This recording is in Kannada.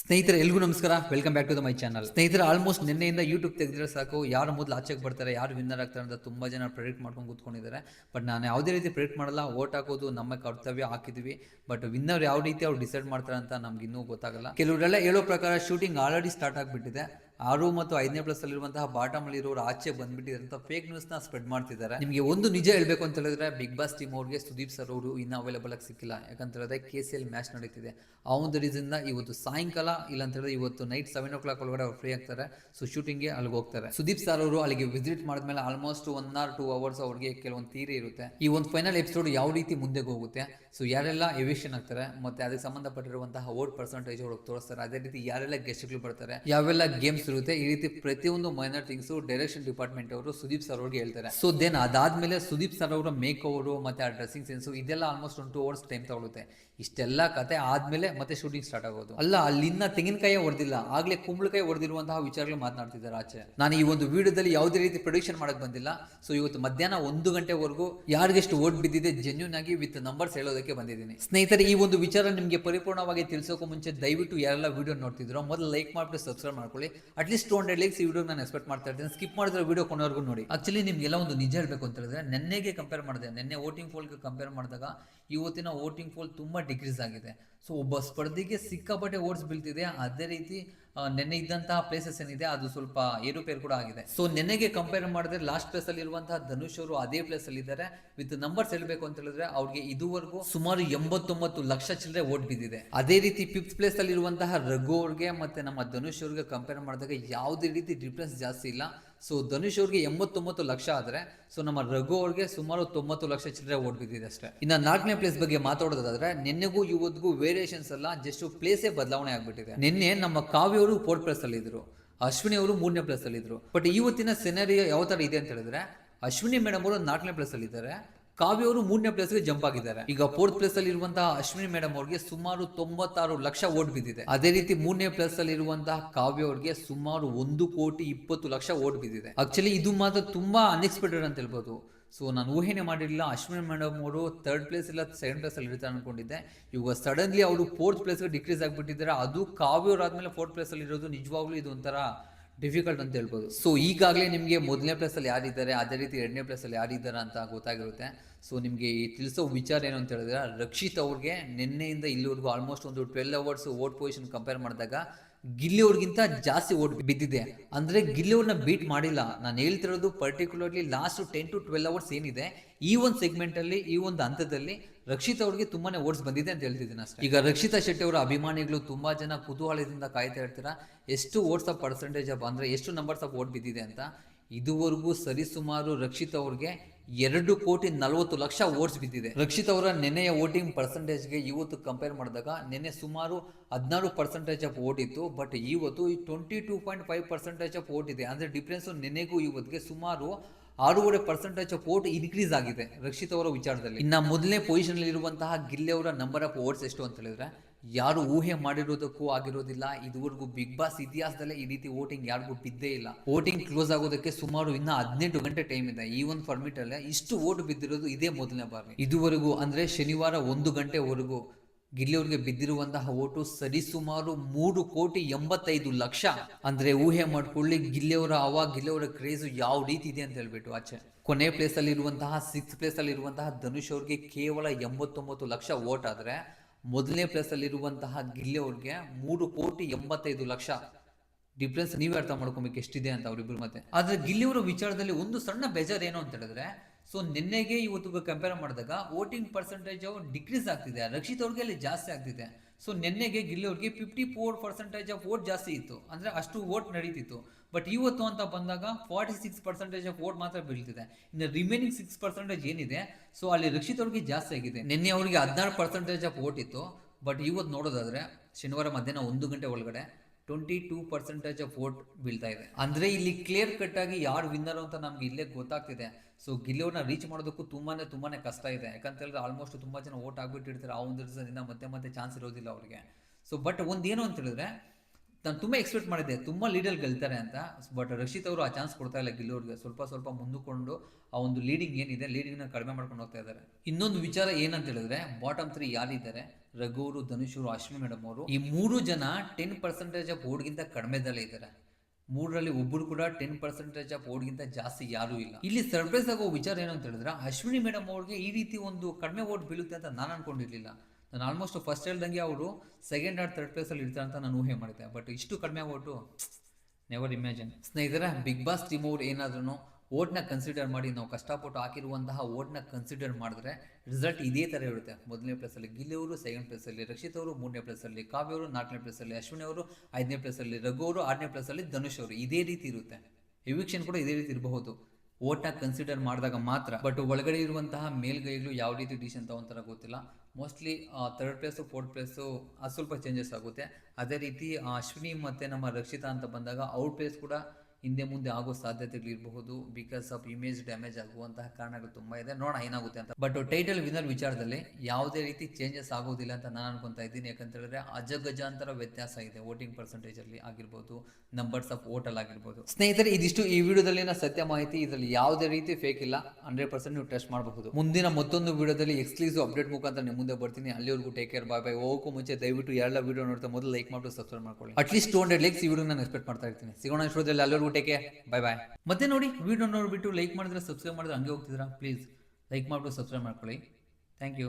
ಸ್ನೇಹಿತರೆ ಎಲ್ಗೂ ನಮಸ್ಕಾರ. Welcome back to the my channel ಸ್ನೇಹಿತರೆ ಆಲ್ಮೋಸ್ಟ್ ನಿನ್ನೆಯಿಂದ ಯೂಟ್ಯೂಬ್ ತೆಗೆದ್ರೆ ಸಾಕು. ಯಾರು ಮೊದಲು ಆಚೆಗೆ ಬರ್ತಾರೆ, ಯಾರು ವಿನ್ನರ್ ಆಗ್ತಾರೆ ಅಂತ ತುಂಬ ಜನ ಪ್ರೆಡಿಕ್ಟ್ ಮಾಡ್ಕೊಂಡು ಕೂತ್ಕೊಂಡಿದ್ದಾರೆ. ಬಟ್ ನಾನು ಯಾವುದೇ ರೀತಿ ಪ್ರೆಡಿಕ್ಟ್ ಮಾಡಲ್ಲ ಓಟ್ ಹಾಕೋದು ನಮ್ಮ ಕರ್ತವ್ಯ ಹಾಕಿದ್ವಿ ಬಟ್ ವಿನ್ನರ್ ಯಾವ ರೀತಿ ಅವ್ರು ಡಿಸೈಡ್ ಮಾಡ್ತಾರೆ ಅಂತ ನಮ್ಗೆ ಇನ್ನೂ ಗೊತ್ತಾಗಲ್ಲ. ಕೆಲವರೆಲ್ಲ ಹೇಳೋ ಪ್ರಕಾರ ಶೂಟಿಂಗ್ ಆಲ್ರೆಡಿ ಸ್ಟಾರ್ಟ್ ಆಗಿಬಿಟ್ಟಿದೆ. ಆರು ಮತ್ತು ಐದನೇ ಪ್ಲಸ್ ಅಲ್ಲಿರುವಂತಹ ಬಾಟಮ್ ಅಲ್ಲಿ ಇರೋರು ಆಚೆ ಬಂದ್ಬಿಟ್ಟಿದ್ದಾರೆ ಅಂತ ಫೇಕ್ ನ್ಯೂಸ್ನ ಸ್ಪ್ರೆಡ್ ಮಾಡ್ತಿದ್ದಾರೆ. ನಿಮಗೆ ಒಂದು ನಿಜ ಹೇಳ್ಬೇಕು ಅಂತ ಹೇಳಿದ್ರೆ ಬಿಗ್ ಬಾಸ್ ಟೀಮ್ ಅವ್ರಿಗೆ ಸುದೀಪ್ ಸರ್ ಅವರು ಇನ್ನು ಅವೈಲೇಬಲ್ ಆಗಿ ಸಿಕ್ಕಿಲ್ಲ. ಯಾಕಂತ ಹೇಳಿದ್ರೆ ಕೆ ಸಿ ಎಲ್ ಮ್ಯಾಚ್ ನಡೀತಿದೆ. ಆ ಒಂದು ರೀಸನ್ ಇವತ್ತು ಸಾಯಂಕಾಲ ಇಲ್ಲ ಅಂತ ಹೇಳಿದ್ರೆ ಇವತ್ತು ನೈಟ್ ಸೆವೆನ್ ಓ ಕ್ಲಾಕ್ ಒಳಗಡೆ ಅವ್ರು ಫ್ರೀ ಆಗ್ತಾರೆ. ಸೊ ಶೂಟಿಂಗ್ಗೆ ಅಲ್ಲಿಗೆ ಹೋಗ್ತಾರೆ. ಸುದೀಪ್ ಸರ್ ಅವರು ಅಲ್ಲಿಗೆ ವಿಸಿಟ್ ಮಾಡಿದ್ಮೇಲೆ almost one or two hours ಅವ್ರಿಗೆ ಕೆಲವೊಂದು ತೀರಿ ಇರುತ್ತೆ. ಈ ಒಂದು ಫೈನಲ್ ಎಪಿಸೋಡ್ ಯಾವ ರೀತಿ ಮುಂದೆ ಹೋಗುತ್ತೆ? ಸೊ ಯಾರೆಲ್ಲ ಎವಿಷನ್ ಆಗ್ತಾರೆ ಮತ್ತೆ ಅದಕ್ಕೆ ಸಂಬಂಧಪಟ್ಟಿರುವಂತಹ ಓಟ್ ಪರ್ಸೆಂಟೇಜ್ ಅವ್ರಿಗೆ ತೋರಿಸ್ತಾರೆ. ಅದೇ ರೀತಿ ಯಾರೆಲ್ಲ ಗೆಸ್ಟ್ಗಳು ಬರ್ತಾರೆ? ಯಾವೆಲ್ಲ ಗೇಮ್ಸ್ ಇರುತ್ತೆ. ಈ ರೀತಿ ಪ್ರತಿಯೊಂದು ಮೈನರ್ ಥಿಂಗ್ಸ್ ಡೈರೆಕ್ಷನ್ ಡಿಪಾರ್ಟ್ಮೆಂಟ್ ಅವರು ಸುದೀಪ್ ಸರ್ ಅವ್ರಿಗೆ ಹೇಳ್ತಾರೆ. ಸೊ ದೆನ್ ಅದಾದ್ಮೇಲೆ ಸುದೀಪ್ ಸರ್ ಅವರ ಮೇಕ್ ಓವರು ಮತ್ತೆ ಆ ಡ್ರೆಸ್ಸಿಂಗ್ ಸೆನ್ಸು ಇದೆಲ್ಲ almost one two hours time ತಗೊಳುತ್ತೆ. ಇಷ್ಟೆಲ್ಲ ಕತೆ ಆದ್ಮೇಲೆ ಮತ್ತೆ ಶೂಟಿಂಗ್ ಸ್ಟಾರ್ಟ್ ಆಗೋದು. ಅಲ್ಲ ಅಲ್ಲಿನ್ನ ತೆಂಗಿನಕಾಯಿ ಹೊಡೆದಿಲ್ಲ ಆಗ್ಲೇ ಕುಂಬಳಕಾಯಿ ಹೊಡೆದಿರುವಂತಹ ವಿಚಾರಗಳು ಮಾತನಾಡ್ತಿದ್ದಾರೆ ಆಚೆ. ನಾನು ಈ ಒಂದು ವಿಡಿಯೋದಲ್ಲಿ ಯಾವುದೇ ರೀತಿ ಪ್ರೊಡಿಕ್ಷನ್ ಮಾಡಕ್ ಬಂದಿಲ್ಲ. ಸೊ ಇವತ್ತು ಮಧ್ಯಾಹ್ನ ಒಂದು ಗಂಟೆವರೆಗೂ ಯಾರಿಗೆಷ್ಟು ಓಟ್ ಬಿದ್ದಿದೆ ಜೆನ್ಯೂನ್ ಆಗಿ ವಿತ್ ನಂಬರ್ಸ್ ಹೇಳೋದಕ್ಕೆ ಬಂದಿದ್ದೀನಿ. ಸ್ನೇಹಿತರೆ, ಈ ಒಂದು ವಿಚಾರ ನಿಮಗೆ ಪರಿಪೂರ್ಣವಾಗಿ ತಿಳಿಸೋಕೆ ಮುಂಚೆ ದಯವಿಟ್ಟು ಯಾರೆಲ್ಲ ವಿಡಿಯೋ ನೋಡ್ತಿದ್ರು ಮೊದಲು ಲೈಕ್ ಮಾಡಿಬಿಟ್ಟು ಸಬ್ಸ್ಕ್ರೈಬ್ ಮಾಡ್ಕೊಳ್ಳಿ. At least two hundred likes ಈ ವಿಡಿಯೋ ನಾನು ಎಕ್ಸ್ಪೆಕ್ಟ್ ಮಾಡ್ತಾ ಇರ್ತೀನಿ ಸ್ಕಿಪ್ ಮಾಡಿದ್ರೆ ವಿಡಿಯೋ ಕೊನೆವರೆಗೂ ನೋಡಿ. ಆಕ್ಚುಲಿ ನಿಮ್ಗೆಲ್ಲ ಒಂದು ನಿಜ ಹೇಳಬೇಕು ಅಂತ ಹೇಳಿದ್ರೆ, ನೆನ್ನೆಗೆ ಕಂಪೇರ್ ಮಾಡಿದೆ. ನೆನ್ನೆ ವೋಟಿಂಗ್ ಫೋಲ್ಗೆ ಕಂಪೇರ್ ಮಾಡಿದಾಗ ಇವತ್ತಿನ ವೋಟಿಂಗ್ ಫೋಲ್ ತುಂಬಾ ಡಿಕ್ರೀಸ್ ಆಗಿದೆ. ಸೊ ಒಬ್ಬ ಸ್ಪರ್ಧಿಗೆ ಸಿಕ್ಕಾಪಟ್ಟೆ ಓಟ್ಸ್ ಬೀಳ್ತಿದೆ. ಅದೇ ರೀತಿ ನೆನ್ನೆ ಇದ್ದಂತಹ ಪ್ಲೇಸಸ್ ಏನಿದೆ, ಅದು ಸ್ವಲ್ಪ ಏರುಪೇರು ಕೂಡ ಆಗಿದೆ. ಸೊ ನೆನ್ನೆಗೆ ಕಂಪೇರ್ ಮಾಡಿದ್ರೆ ಲಾಸ್ಟ್ ಪ್ಲೇಸ್ ಅಲ್ಲಿ ಇರುವಂತಹ ಧನುಷ್ ಅವರು ಅದೇ ಪ್ಲೇಸ್ ಅಲ್ಲಿ ಇದ್ದಾರೆ. ವಿತ್ ನಂಬರ್ಸ್ ಹೇಳಬೇಕು ಅಂತ ಹೇಳಿದ್ರೆ, ಅವ್ರಿಗೆ ಇದುವರೆಗೂ ಸುಮಾರು ಎಂಬತ್ತೊಂಬತ್ತು ಲಕ್ಷ ಚಿಲ್ಲರೆ ಓಟ್ ಬಿದ್ದಿದೆ. ಅದೇ ರೀತಿ ಫಿಫ್ತ್ ಪ್ಲೇಸ್ ಅಲ್ಲಿ ಇರುವಂತಹ ರಘು ಅವ್ರಿಗೆ ಮತ್ತೆ ನಮ್ಮ ಧನುಷ್ ಅವ್ರಿಗೆ ಕಂಪೇರ್ ಮಾಡಿದಾಗ ಯಾವುದೇ ರೀತಿ ಡಿಫ್ರೆನ್ಸ್ ಜಾಸ್ತಿ ಇಲ್ಲ. ಸೊ ಧನುಷ್ ಅವ್ರಿಗೆ ಎಂಬತ್ತೊಂಬತ್ತು ಲಕ್ಷ ಆದ್ರೆ ಸೊ ನಮ್ಮ ರಘು ಅವ್ರಿಗೆ ಸುಮಾರು ತೊಂಬತ್ತು ಲಕ್ಷ ಚಿಲ್ಲರೆ ಓಟ್ ಬಿದ್ದಿದೆ ಅಷ್ಟೇ. ಇನ್ನು ನಾಲ್ಕನೇ ಪ್ಲೇಸ್ ಬಗ್ಗೆ ಮಾತಾಡೋದಾದ್ರೆ, ನಿನ್ನೆಗೂ ಇವತ್ತಿಗೂ ವೇರಿಯೇಷನ್ಸ್ ಅಲ್ಲ ಜಸ್ಟ್ ಪ್ಲೇಸೇ ಬದಲಾವಣೆ ಆಗ್ಬಿಟ್ಟಿದೆ. ನಿನ್ನೆ ನಮ್ಮ ಕಾವ್ಯ ಅವರು ಫೋರ್ತ್ ಪ್ಲೇಸ್ ಅಲ್ಲಿ ಇದ್ರು. ಅಶ್ವಿನಿ ಅವರು ಮೂರನೇ ಪ್ಲೇಸ್ ಅಲ್ಲಿ ಇದ್ರು. ಬಟ್ ಇವತ್ತಿನ ಸೆನರಿಯೋ ಯಾವ ತರ ಇದೆ ಅಂತ ಹೇಳಿದ್ರೆ, ಅಶ್ವಿನಿ ಮೇಡಮ್ ಅವರು ನಾಲ್ಕನೇ ಪ್ಲೇಸ್ ಅಲ್ಲಿ ಇದ್ದಾರೆ. ಕಾವ್ಯ ಅವರು ಮೂರನೇ ಪ್ಲೇಸ್ಗೆ ಜಂಪ್ ಆಗಿದ್ದಾರೆ. ಈಗ ಫೋರ್ತ್ ಪ್ಲೇಸ್ ಅಲ್ಲಿ ಇರುವಂತಹ ಅಶ್ವಿನಿ ಮೇಡಮ್ ಅವ್ರಿಗೆ ಸುಮಾರು ತೊಂಬತ್ತಾರು ಲಕ್ಷ ಓಟ್ ಬಿದ್ದಿದೆ. ಅದೇ ರೀತಿ ಮೂರನೇ ಪ್ಲೇಸ್ ಅಲ್ಲಿ ಇರುವಂತಹ ಕಾವ್ಯ ಅವ್ರಿಗೆ ಸುಮಾರು ಒಂದು ಕೋಟಿ ಇಪ್ಪತ್ತು ಲಕ್ಷ ಓಟ್ ಬಿದ್ದಿದೆ. ಆಕ್ಚುಲಿ ಇದು ಮಾತ್ರ ತುಂಬಾ ಅನ್ಎಕ್ಸ್ಪೆಕ್ಟೆಡ್ ಅಂತ ಹೇಳ್ಬೋದು. ಸೊ ನಾನು ಊಹೆನೇ ಮಾಡಿರಲಿಲ್ಲ. ಅಶ್ವಿನಿ ಮೇಡಮ್ ಅವರು ಥರ್ಡ್ ಪ್ಲೇಸ್ ಇಲ್ಲ ಸೆಕೆಂಡ್ ಪ್ಲೇಸಲ್ಲಿ ಇರ್ತಾರೆ ಅನ್ಕೊಂಡಿದ್ದೆ. ಇವಾಗ ಸಡನ್ಲಿ ಅವರು ಫೋರ್ತ್ ಪ್ಲೇಸ್ಗೆ ಡಿಕ್ರೀಸ್ ಆಗಿಬಿಟ್ಟಿದ್ದಾರೆ. ಅದು ಕಾವ್ಯವ್ರು ಆದ್ಮೇಲೆ ಫೋರ್ತ್ ಪ್ಲೇಸಲ್ಲಿ ಇರೋದು ನಿಜವಾಗ್ಲೂ ಇದು ಒಂಥರ ಡಿಫಿಕಲ್ಟ್ ಅಂತ ಹೇಳ್ಬೋದು. ಸೊ ಈಗಾಗಲೇ ನಿಮಗೆ ಮೊದಲನೇ ಪ್ಲೇಸಲ್ಲಿ ಯಾರಿದ್ದಾರೆ? ಅದೇ ರೀತಿ ಎರಡನೇ ಪ್ಲೇಸಲ್ಲಿ ಯಾರಿದ್ದಾರೆ ಅಂತ ಗೊತ್ತಾಗಿರುತ್ತೆ. ಸೊ ನಿಮಗೆ ಈ ತಿಳಿಸೋ ವಿಚಾರ ಏನು ಅಂತ ಹೇಳಿದ್ರೆ, ರಕ್ಷಿತ್ ಅವ್ರಿಗೆ ನಿನ್ನೆಯಿಂದ ಇಲ್ಲಿವರೆಗೂ ಆಲ್ಮೋಸ್ಟ್ ಒಂದು twelve hours vote position compare ಮಾಡಿದಾಗ ಗಿಲ್ಲಿ ಅವ್ರಿಗಿಂತ ಜಾಸ್ತಿ ಓಟ್ ಬಿದ್ದಿದೆ. ಅಂದ್ರೆ ಗಿಲ್ಲಿ ಅವ್ರನ್ನ ಬೀಟ್ ಮಾಡಿಲ್ಲ. ನಾನು ಹೇಳ್ತಿರೋದು particularly last ten to twelve hours ಏನಿದೆ, ಈ ಒಂದು ಸೆಗ್ಮೆಂಟ್ ಅಲ್ಲಿ, ಈ ಒಂದು ಹಂತದಲ್ಲಿ ರಕ್ಷಿತ್ ಅವ್ರಿಗೆ ತುಂಬಾನೇ ಓಟ್ಸ್ ಬಂದಿದೆ ಅಂತ ಹೇಳ್ತಿದ್ದೀನಿ ಅಷ್ಟೇ. ಈಗ ರಕ್ಷಿತಾ ಶೆಟ್ಟಿ ಅವರ ಅಭಿಮಾನಿಗಳು ತುಂಬಾ ಜನ ಕುತೂಹಲದಿಂದ ಕಾಯ್ತಾ ಇರ್ತೀರಾ? ಎಷ್ಟು ಓಟ್ಸ್ ಆಫ್ ಪರ್ಸೆಂಟೇಜ್ ಅಪ್ ಅಂದ್ರೆ ಎಷ್ಟು ನಂಬರ್ಸ್ ಆಫ್ ಓಟ್ ಬಿದ್ದಿದೆ ಅಂತ? ಇದುವರೆಗೂ ಸರಿಸುಮಾರು ರಕ್ಷಿತ್ ಅವ್ರಿಗೆ ಎರಡು ಕೋಟಿ ನಲವತ್ತು ಲಕ್ಷ ಓಟ್ಸ್ ಬಿದ್ದಿದೆ. ರಕ್ಷಿತ್ ಅವರ ನೆನೆಯ ವೋಟಿಂಗ್ ಪರ್ಸೆಂಟೇಜ್ಗೆ ಇವತ್ತು ಕಂಪೇರ್ ಮಾಡಿದಾಗ ನೆನೆ ಸುಮಾರು ಹದಿನಾರು ಪರ್ಸೆಂಟೇಜ್ ಆಫ್ ಓಟ್ ಇತ್ತು, ಬಟ್ ಇವತ್ತು twenty two point five percentage of vote ಇದೆ. ಅಂದರೆ ಡಿಫ್ರೆನ್ಸು ನೆನೆಗೂ ಇವತ್ತಿಗೆ ಸುಮಾರು ಆರೂವರೆ ಪರ್ಸೆಂಟೇಜ್ ಆಫ್ ಓಟ್ ಇನ್ಕ್ರೀಸ್ ಆಗಿದೆ ರಕ್ಷಿತ್ ಅವರ ವಿಚಾರದಲ್ಲಿ. ಇನ್ನು ಮೊದಲನೇ ಪೊಸಿಷನ್ ಇರುವಂತಹ ಗಿಲ್ಲೆ ಅವರ ನಂಬರ್ ಆಫ್ ಓಟ್ಸ್ ಎಷ್ಟು ಅಂತ ಹೇಳಿದ್ರೆ ಯಾರು ಊಹೆ ಮಾಡಿರೋದಕ್ಕೂ ಆಗಿರೋದಿಲ್ಲ. ಇದುವರೆಗೂ ಬಿಗ್ ಬಾಸ್ ಇತಿಹಾಸದಲ್ಲೇ ಈ ರೀತಿ ವೋಟಿಂಗ್ ಯಾರಿಗೂ ಬಿದ್ದೇ ಇಲ್ಲ. ವೋಟಿಂಗ್ ಕ್ಲೋಸ್ ಆಗೋದಕ್ಕೆ ಸುಮಾರು ಇನ್ನ ಹದಿನೆಂಟು ಗಂಟೆ ಟೈಮ್ ಇದೆ. ಈ ಒಂದು ಫಾರ್ಮಿಟ್ ಅಲ್ಲೇ ಇಷ್ಟು ಓಟ್ ಬಿದ್ದಿರೋದು ಇದೇ ಮೊದಲನೇ ಬಾರಿ. ಇದುವರೆಗೂ ಅಂದ್ರೆ ಶನಿವಾರ ಒಂದು ಗಂಟೆವರೆಗೂ ಗಿಲ್ಲಿಯವರಿಗೆ ಬಿದ್ದಿರುವಂತಹ ಓಟು ಸರಿಸುಮಾರು ಮೂರು ಕೋಟಿ ಎಂಬತ್ತೈದು ಲಕ್ಷ. ಅಂದ್ರೆ ಊಹೆ ಮಾಡ್ಕೊಳ್ಳಿ, ಗಿಲ್ಲಿಯವರ ಅವ, ಗಿಲ್ಲಿಯವರ ಕ್ರೇಜ್ ಯಾವ ರೀತಿ ಇದೆ ಅಂತ ಹೇಳ್ಬಿಟ್ಟು ಆಚೆ. ಕೊನೆ ಪ್ಲೇಸ್ ಅಲ್ಲಿ ಇರುವಂತಹ ಸಿಕ್ಸ್ ಪ್ಲೇಸ್ ಅಲ್ಲಿ ಇರುವಂತಹ ಧನುಷ್ ಅವ್ರಿಗೆ ಕೇವಲ ಎಂಬತ್ತೊಂಬತ್ತು ಲಕ್ಷ ಓಟ್ ಆದ್ರೆ ಮೊದಲನೇ ಪ್ಲೇಸ್ ಅಲ್ಲಿ ಇರುವಂತಹ ಗಿಲ್ಲಿ ಅವ್ರಿಗೆ ಮೂರು ಕೋಟಿ ಎಂಬತ್ತೈದು ಲಕ್ಷ ಡಿಫ್ರೆನ್ಸ್ ನೀವೇ ಅರ್ಥ ಮಾಡ್ಕೊಬೇಕು ಎಷ್ಟಿದೆ ಅಂತ ಅವರಿಬ್ಬರು ಮತ್ತೆ. ಆದ್ರೆ ಗಿಲ್ಲಿಯವರ ವಿಚಾರದಲ್ಲಿ ಒಂದು ಸಣ್ಣ ಬೇಜಾರು ಏನು ಅಂತ ಹೇಳಿದ್ರೆ ಸೊ ನಿನ್ನೆಗೆ ಇವತ್ತು ಕಂಪೇರ್ ಮಾಡಿದಾಗ ವೋಟಿಂಗ್ ಪರ್ಸೆಂಟೇಜ್ ಡಿಕ್ರೀಸ್ ಆಗ್ತಿದೆ, ರಕ್ಷಿತ್ ಅವ್ರಿಗೆ ಅಲ್ಲಿ ಜಾಸ್ತಿ ಆಗ್ತಿದೆ. ಸೊ ನಿನ್ನೆಗೆ ಗಿಲ್ಲಿ ಅವ್ರಿಗೆ fifty four percentage of vote ಜಾಸ್ತಿ ಇತ್ತು. ಅಂದರೆ ಅಷ್ಟು ವೋಟ್ ನಡೀತಿತ್ತು. ಬಟ್ ಇವತ್ತು ಅಂತ ಬಂದಾಗ forty six percentage of vote ಮಾತ್ರ ಬೀಳ್ತಿದೆ. ಇನ್ನು ರಿಮೈನಿಂಗ್ ಸಿಕ್ಸ್ ಪರ್ಸೆಂಟೇಜ್ ಏನಿದೆ? ಸೊ ಅಲ್ಲಿ ರಕ್ಷಿತ್ ಅವ್ರಿಗೆ ಜಾಸ್ತಿ ಆಗಿದೆ. ನಿನ್ನೆ ಅವರಿಗೆ ಹದಿನಾರು ಪರ್ಸೆಂಟೇಜ್ ಆಫ್ ವೋಟ್ ಇತ್ತು. ಬಟ್ ಇವತ್ತು ನೋಡೋದಾದ್ರೆ ಶನಿವಾರ ಮಧ್ಯಾಹ್ನ ಒಂದು ಗಂಟೆ ಒಳಗಡೆ twenty two percentage of vote ಬೀಳ್ತಾ ಇದೆ. ಅಂದರೆ ಇಲ್ಲಿ ಕ್ಲಿಯರ್ ಕಟ್ ಆಗಿ ಯಾರು ವಿನ್ನರ್ ಅಂತ ನಮ್ಗೆ ಇಲ್ಲೇ ಗೊತ್ತಾಗ್ತಿದೆ. ಸೊ ಗಿಲ್ಲಿಯವ್ರನ್ನ ರೀಚ್ ಮಾಡೋದಕ್ಕೂ ತುಂಬಾ ತುಂಬಾ ಕಷ್ಟ ಇದೆ. ಯಾಕಂತ ಹೇಳಿದ್ರೆ ಆಲ್ಮೋಸ್ಟ್ ತುಂಬಾ ಜನ ವೋಟ್ ಆಗ್ಬಿಟ್ಟಿರ್ತಾರೆ. ಆ ಒಂದು ದಿವಸದಿಂದ ಮತ್ತೆ ಮತ್ತೆ ಚಾನ್ಸ್ ಇರೋದಿಲ್ಲ ಅವರಿಗೆ. ಸೊ ಬಟ್ ಒಂದೇನು ಅಂತ ಹೇಳಿದ್ರೆ, ನಾನು ತುಂಬ ಎಕ್ಸ್ಪೆಕ್ಟ್ ಮಾಡಿದ್ದೆ. ತುಂಬ ಲೀಡಲ್ಲಿ ಗೆಲ್ತಾರೆ ಅಂತ. ಬಟ್ ರಕ್ಷಿತ್ ಅವರು ಆ ಚಾನ್ಸ್ ಕೊಡ್ತಾ ಇಲ್ಲ ಗೆಲ್ಲೋರ್ಗೆ. ಸ್ವಲ್ಪ ಸ್ವಲ್ಪ ಮುಂದುಕೊಂಡು ಆ ಒಂದು ಲೀಡಿಂಗ್ ಏನಿದೆ ಲೀಡಿಂಗ್ನ ಕಡಿಮೆ ಮಾಡ್ಕೊಂಡು ಹೋಗ್ತಾ ಇದ್ದಾರೆ. ಇನ್ನೊಂದು ವಿಚಾರ ಏನಂತ ಹೇಳಿದ್ರೆ ಬಾಟಮ್ ತ್ರೀ ಯಾರಿದ್ದಾರೆ? ರಘುವರು ಧನುಷ್ ಅವರು, ಅಶ್ವಿನಿ ಮೇಡಮ್ ಅವರು. ಈ ಮೂರು ಜನ ಟೆನ್ ಪರ್ಸೆಂಟೇಜ್ ಆಫ್ ಓಡ್ಗಿಂತ ಕಡಿಮೆದಲ್ಲೇ ಇದ್ದಾರೆ. ಮೂರರಲ್ಲಿ ಒಬ್ಬರು ಕೂಡ ಟೆನ್ ಪರ್ಸೆಂಟೇಜ್ ಆಫ್ ಓಟ್ಗಿಂತ ಜಾಸ್ತಿ ಯಾರೂ ಇಲ್ಲ. ಇಲ್ಲಿ ಸರ್ಪ್ರೈಸ್ ಆಗೋ ವಿಚಾರ ಏನು ಅಂತ ಹೇಳಿದ್ರೆ, ಅಶ್ವಿನಿ ಮೇಡಮ್ ಅವ್ರಿಗೆ ಈ ರೀತಿ ಒಂದು ಕಡಿಮೆ ಓಟ್ ಬೀಳುತ್ತೆ ಅಂತ ನಾನು ಅನ್ಕೊಂಡಿರ್ಲಿಲ್ಲ. ನಾನು ಆಲ್ಮೋಸ್ಟ್ ಫಸ್ಟ್ ಹೇಳ್ದಂಗೆ ಅವರು ಸೆಕೆಂಡ್ ಆರ್ ಥರ್ಡ್ ಪ್ಲೇಸಲ್ಲಿ ಇರ್ತಾರೆ ಅಂತ ನಾನು ಊಹೆ ಮಾಡಿದ್ದೆ. ಬಟ್ ಇಷ್ಟು ಕಡಿಮೆ ಓಟು ನೆವರ್ ಇಮ್ಯಾಜಿನ್ ಸ್ನೇಹಿತರೆ ಬಿಗ್ ಬಾಸ್ ಟೀಮ್ ಅವ್ರು ಏನಾದ್ರೂ ಓಟ್ನ ಕನ್ಸಿಡರ್ ಮಾಡಿ ನಾವು ಕಷ್ಟಪಟ್ಟು ಹಾಕಿರುವಂತಹ ಓಟ್ನ ಕನ್ಸಿಡರ್ ಮಾಡಿದ್ರೆ ರಿಸಲ್ಟ್ ಇದೇ ಥರ ಇರುತ್ತೆ. ಮೊದಲನೇ ಪ್ಲೇಸಲ್ಲಿ ಗಿಲ್ಲಿ ಅವರು ಸೆಕೆಂಡ್ ಪ್ಲೇಸಲ್ಲಿ ರಕ್ಷಿತ್ ಅವರು, ಮೂರನೇ ಪ್ಲೇಸಲ್ಲಿ ಕಾವ್ಯ ಅವರು, ನಾಲ್ಕನೇ ಪ್ಲೇಸಲ್ಲಿ ಅಶ್ವಿನಿ ಅವರು, ಐದನೇ ಪ್ಲೇಸಲ್ಲಿ ರಘು ಅವರು, ಆರನೇ ಪ್ಲೇಸಲ್ಲಿ ಧನುಷ್ ಅವರು. ಇದೇ ರೀತಿ ಇರುತ್ತೆ. ಎವಿಕ್ಷನ್ ಕೂಡ ಇದೇ ರೀತಿ ಇರಬಹುದು. ಓಟ್ನ ಕನ್ಸಿಡರ್ ಮಾಡಿದಾಗ ಮಾತ್ರ. ಬಟ್ ಒಳಗಡೆ ಇರುವಂತಹ ಮೇಲ್ಗೈಗಳು ಯಾವ ರೀತಿ ಡಿಸಿಷನ್ ತಗೊಂತಾರ ಗೊತ್ತಿಲ್ಲ. Mostly third place fourth place ಅದು ಸ್ವಲ್ಪ ಚೇಂಜಸ್ ಆಗುತ್ತೆ. ಅದೇ ರೀತಿ ಅಶ್ವಿನಿ ಮತ್ತು ನಮ್ಮ ರಕ್ಷಿತಾ ಅಂತ ಬಂದಾಗ ಔಟ್ ಪ್ಲೇಸ್ ಕೂಡ ಹಿಂದೆ ಮುಂದೆ ಆಗೋ ಸಾಧ್ಯತೆಗಳಿರಬಹುದು ಬಿಕಾಸ್ ಆಫ್ ಇಮೇಜ್ ಡ್ಯಾಮೇಜ್ ಆಗುವಂತಹ ಕಾರಣಗಳು ತುಂಬ ಇದೆ. ನೋಡೋಣ ಏನಾಗುತ್ತೆ ಅಂತ. ಬಟ್ ಟೈಟಲ್ ವಿನರ್ ವಿಚಾರದಲ್ಲಿ ಯಾವುದೇ ರೀತಿ ಚೇಂಜಸ್ ಆಗೋದಿಲ್ಲ ಅಂತ ನಾನು ಅನ್ಕೊಂತ ಇದ್ದೀನಿ. ಯಾಕಂತ ಹೇಳಿದ್ರೆ ಅಜಗಜಾಂತರ ವ್ಯತ್ಯಾಸ ಇದೆ. ವೋಟಿಂಗ್ ಪರ್ಸೆಂಟೇಜ್ ಅಲ್ಲಿ ಆಗಿರ್ಬೋದು ನಂಬರ್ಸ್ ಆಫ್ ವೋಟ್ ಅಲ್ಲಿ ಆಗಿರ್ಬೋದು. ಸ್ನೇಹಿತರೆ, ಇದಿಷ್ಟು ಈ ವಿಡಿಯೋದಲ್ಲಿನ ಸತ್ಯ ಮಾಹಿತಿ. ಇದರಲ್ಲಿ ಯಾವುದೇ ರೀತಿ ಫೇಕ್ ಇಲ್ಲ. ಹಂಡ್ರೆಡ್ ಪರ್ಸೆಂಟ್ ನೀವು ಟೆಸ್ಟ್ ಮಾಡಬಹುದು. ಮುಂದಿನ ಮತ್ತೊಂದು ವಿಡಿಯೋದಲ್ಲಿ ಎಕ್ಸ್ಕ್ಲೂಸಿವ್ ಅಪ್ಡೇಟ್ ಮುಖಾಂತರ ನಿಮ್ಮ ಮುಂದೆ ಬರ್ತೀನಿ. ಅಲ್ಲಿವರೆಗೂ ಟೇಕ್ ಕೇರ್ ಬಾಯ್ ಬೈ ಹೋಗೋಕ್ಕೂ ಮುಂಚೆ ದಯವಿಟ್ಟು ಎಲ್ಲ ವಿಡಿಯೋ ನೋಡ್ತಾ ಮೊದಲು ಲೈಕ್ ಮಾಡಿ ಸಬ್ಸ್ಕ್ರೈಬ್ ಮಾಡ್ಕೊಳ್ಳಿ. At least two hundred likes ಈ ವಿಡಿಯೋ ನಾನು ಎಕ್ಸ್ಪೆಕ್ಟ್ ಮಾಡ್ತಾ ಇರ್ತೀನಿ. ಸಿಗೋಣ ಅಲ್ಲಿವರೆಗೂ ಟೇಕ್ ಕೇರ್ ಬಾಯ್ ಬಾಯ್ ಮತ್ತೆ ನೋಡಿ ವಿಡಿಯೋ ನೋಡಿಬಿಟ್ಟು ಲೈಕ್ ಮಾಡಿದ್ರೆ ಸಬ್ಸ್ಕ್ರೈಬ್ ಮಾಡಿದ್ರೆ ಹಂಗೆ ಹೋಗ್ತಿದ್ದೀರಾ? ಪ್ಲೀಸ್ ಲೈಕ್ ಮಾಡಿಬಿಟ್ಟು ಸಬ್ಸ್ಕ್ರೈಬ್ ಮಾಡ್ಕೊಳ್ಳಿ. Thank you